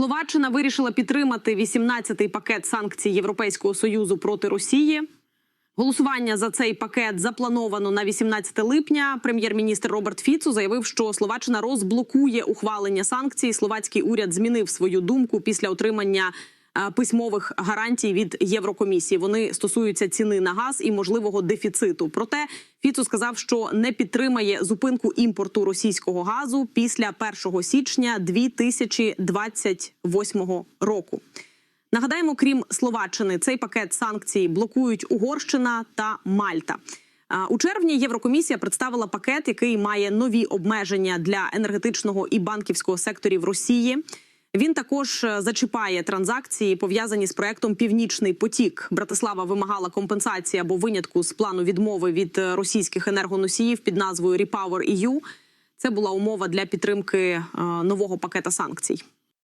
Словаччина вирішила підтримати 18-й пакет санкцій Європейського союзу проти Росії. Голосування за цей пакет заплановано на 18 липня. Прем'єр-міністр Роберт Фіцу заявив, що Словаччина розблокує ухвалення санкцій. Словацький уряд змінив свою думку після отримання письмових гарантій від Єврокомісії. Вони стосуються ціни на газ і можливого дефіциту. Проте Фіцу сказав, що не підтримає зупинку імпорту російського газу після 1 січня 2028 року. Нагадаємо, крім Словаччини, цей пакет санкцій блокують Угорщина та Мальта. У червні Єврокомісія представила пакет, який має нові обмеження для енергетичного і банківського секторів Росії. Він також е, зачіпає транзакції, пов'язані з проектом Північний потік. Братислава вимагала компенсації або винятку з плану відмови від е, російських енергоносіїв під назвою Repower EU. Це була умова для підтримки е, нового пакета санкцій.